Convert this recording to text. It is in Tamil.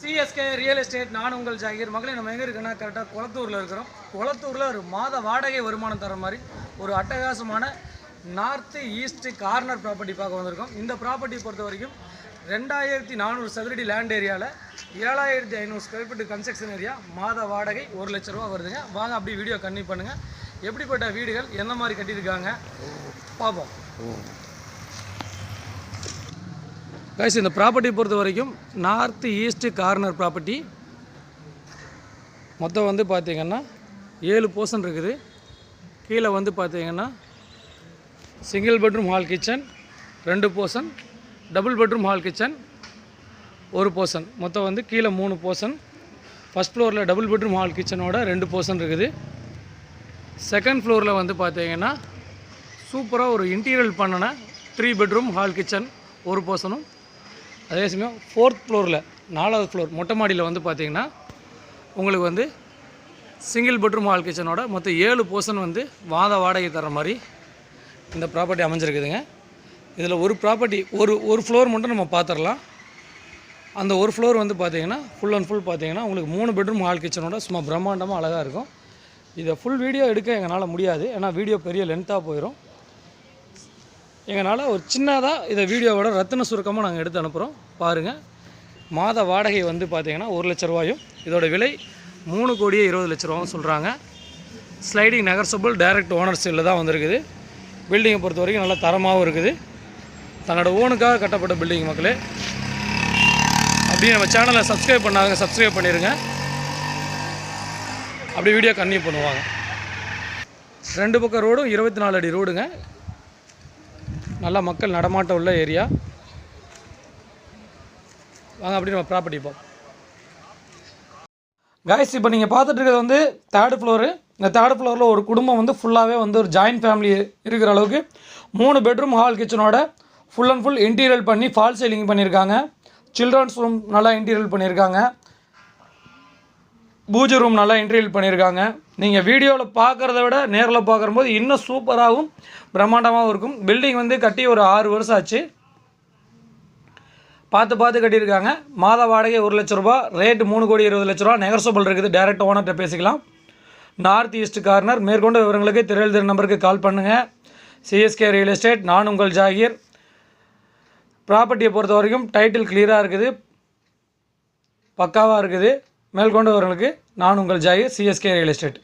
சிஎஸ்கே ரியல் எஸ்டேட் நான் உங்கள் ஜாகிர். மகளே நம்ம எங்கே இருக்குன்னா கரெக்டாக குளத்தூரில் இருக்கிறோம். குளத்தூரில் ஒரு மாத வாடகை வருமானம் தர மாதிரி ஒரு அட்டகாசமான நார்த்து ஈஸ்ட் கார்னர் ப்ராப்பர்ட்டி பார்க்க வந்திருக்கோம். இந்த ப்ராப்பர்ட்டி பொறுத்த வரைக்கும் ரெண்டாயிரத்தி நானூறு சதுரடி லேண்ட் ஏரியாவில் ஏழாயிரத்தி ஐநூறு ஸ்கொயர் ஃபீட் கன்ஸ்ட்ரக்ஷன் ஏரியா மாத வாடகை ஒரு லட்ச ரூபா வருதுங்க. வாங்க அப்படி வீடியோ கன்னியூ பண்ணுங்கள் எப்படிப்பட்ட வீடுகள் எந்த மாதிரி கட்டியிருக்காங்க? பார்ப்போம். கைஸ் இந்த ப்ராப்பர்ட்டி பொறுத்த வரைக்கும் நார்த் ஈஸ்ட்டு கார்னர் ப்ராப்பர்ட்டி மொத்தம் வந்து பார்த்திங்கன்னா ஏழு போர்ஷன் இருக்குது. கீழே வந்து பார்த்தீங்கன்னா சிங்கிள் பெட்ரூம் ஹால் கிச்சன் ரெண்டு portion double bedroom hall kitchen ஒரு போர்ஷன் மொத்தம் வந்து கீழே மூணு போர்ஷன் ஃபஸ்ட் ஃப்ளோரில் டபுள் பெட்ரூம் ஹால் கிச்சனோட ரெண்டு போர்ஷன் இருக்குது. செகண்ட் ஃப்ளோரில் வந்து பார்த்திங்கன்னா சூப்பராக ஒரு இன்டீரியல் பண்ணின த்ரீ பெட்ரூம் ஹால் கிச்சன் ஒரு போர்ஷனும் அதே சமயம் ஃபோர்த் ஃப்ளோரில் நாலாவது ஃப்ளோர் மொட்டை மாடியில் வந்து பார்த்தீங்கன்னா உங்களுக்கு வந்து சிங்கிள் பெட்ரூம் ஹால் கிச்சனோட மொத்தம் ஏழு போர்ஷன் வந்து வாத வாடகை தர மாதிரி இந்த ப்ராப்பர்ட்டி அமைஞ்சிருக்குதுங்க. இதில் ஒரு ப்ராப்பர்ட்டி ஒரு ஒரு ஃப்ளோர் மட்டும் நம்ம பார்த்துடலாம் அந்த ஒரு ஃப்ளோர் வந்து பார்த்தீங்கன்னா ஃபுல் அண்ட் ஃபுல் பார்த்தீங்கன்னா உங்களுக்கு மூணு பெட்ரூம் ஹால் கிச்சனோட சும்மா பிரம்மாண்டமாக அழகாக இருக்கும். இதை ஃபுல் வீடியோ எடுக்க எங்களால் முடியாது. ஏன்னா வீடியோ பெரிய லென்த்தாக போயிடும் எங்களால் ஒரு சின்னதாக இதை வீடியோவோட ரத்தின சுருக்கமாக நாங்கள் எடுத்து அனுப்புகிறோம் பாருங்கள் மாத வாடகை வந்து பார்த்தீங்கன்னா ஒரு லட்ச ரூபாயும் இதோட விலை மூணு கோடியே இருபது லட்ச ரூபாவும் சொல்கிறாங்க ஸ்லைடிங் நகர்சபிள் டைரக்ட் ஓனர் சீலில் தான் வந்திருக்குது. பில்டிங்கை பொறுத்த வரைக்கும் நல்லா தரமாகவும் இருக்குது. தன்னோட ஓனுக்காக கட்டப்பட்ட பில்டிங் மக்களே. அப்படியே நம்ம சேனலை சப்ஸ்கிரைப் பண்ணாங்க சப்ஸ்கிரைப் பண்ணிடுங்க அப்படி வீடியோ கன்னியூ பண்ணுவாங்க. ரெண்டு பக்கம் ரோடும் இருபத்தி நாலு அடி ரோடுங்க நல்லா மக்கள் நடமாட்டம் உள்ள ஏரியா. வாங்க அப்படி நம்ம ப்ராப்பர்ட்டி பார்ப்போம் காய்ஸ் இப்போ நீங்கள் பார்த்துட்டு இருக்கிறது வந்து தேர்டு ஃப்ளோரு இந்த தேர்டு ஃப்ளோரில் ஒரு குடும்பம் வந்து ஃபுல்லாகவே வந்து ஒரு ஜாயின்ட் ஃபேமிலி இருக்கிற அளவுக்கு மூணு பெட்ரூம் ஹால் கிச்சனோட ஃபுல் அண்ட் ஃபுல் இன்டீரியல் பண்ணி ஃபால் சீலிங் பண்ணியிருக்காங்க. சில்ட்ரன்ஸ் ரூம் நல்லா இன்டீரியல் பண்ணியிருக்காங்க. பூஜை ரூம் நல்லா இன்டீரியல் பண்ணியிருக்காங்க. நீங்கள் வீடியோவில் பார்க்குறத விட நேரில் பார்க்கும்போது இன்னும் சூப்பராகவும் பிரம்மாண்டமாகவும் இருக்கும். பில்டிங் வந்து கட்டி ஒரு ஆறு வருஷம் ஆச்சு. பார்த்து பார்த்து கட்டியிருக்காங்க. மாத வாடகை ஒரு லட்ச ரூபா ரேட்டு மூணு கோடி இருபது லட்ச ரூபா நெகர்சபிள் இருக்குது. டேரக்ட் ஓனர்கிட்ட பேசிக்கலாம். நார்த் ஈஸ்ட் கார்னர் மேற்கொண்ட விவரங்களுக்கு திரையெழுதிற நம்பருக்கு கால் பண்ணுங்கள் சிஎஸ்கே ரியல் எஸ்டேட் நான் உங்கள் ஜாகீர். ப்ராப்பர்ட்டியை பொறுத்த வரைக்கும் டைட்டில் கிளியராக இருக்குது. பக்காவாக இருக்குது. மேல்கொண்டவர்களுக்கு நான் உங்கள் ஜாகீர் சிஎஸ்கே ரியல் எஸ்டேட்